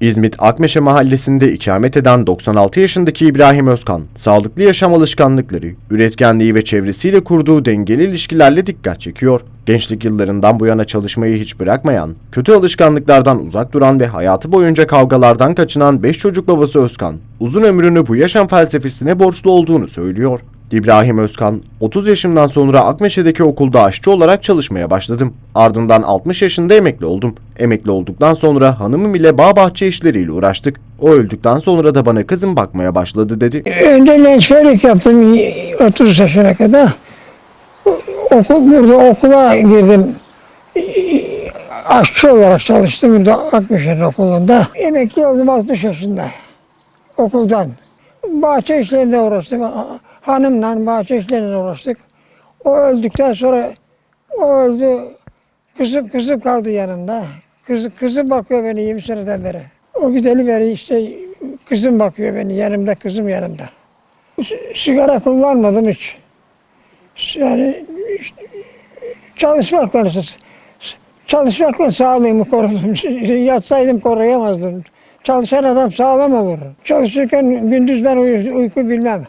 İzmit Akmeşe mahallesinde ikamet eden 96 yaşındaki İbrahim Özkan, sağlıklı yaşam alışkanlıkları, üretkenliği ve çevresiyle kurduğu dengeli ilişkilerle dikkat çekiyor. Gençlik yıllarından bu yana çalışmayı hiç bırakmayan, kötü alışkanlıklardan uzak duran ve hayatı boyunca kavgalardan kaçınan 5 çocuk babası Özkan, uzun ömrünü bu yaşam felsefesine borçlu olduğunu söylüyor. İbrahim Özkan, 30 yaşımdan sonra Akmeşe'deki okulda aşçı olarak çalışmaya başladım. Ardından 60 yaşında emekli oldum. Emekli olduktan sonra hanımım ile bağ bahçe işleriyle uğraştık. O öldükten sonra da bana kızım bakmaya başladı dedi. Önce lençferlik yaptım 30 yaşına kadar. Okul, burada okula girdim. Aşçı olarak çalıştım burada Akmeşen okulunda. Emekli oldum 60 yaşında okuldan. Bahçe işlerinde uğraştım. Hanımla bahçe işlerinde uğraştık. O öldükten sonra o öldü. Kızım, kızım kaldı yanımda. Kızı, kızım bakıyor beni 20 seneden beri. O gideli beri işte kızım bakıyor beni yanımda, kızım yanımda. Sigara kullanmadım hiç. Yani işte, çalışmakla, çalışmakla sağlığımı korudum. Yatsaydım koruyamazdım. Çalışan adam sağlam olur. Çalışırken gündüz ben uy- uyku bilmem.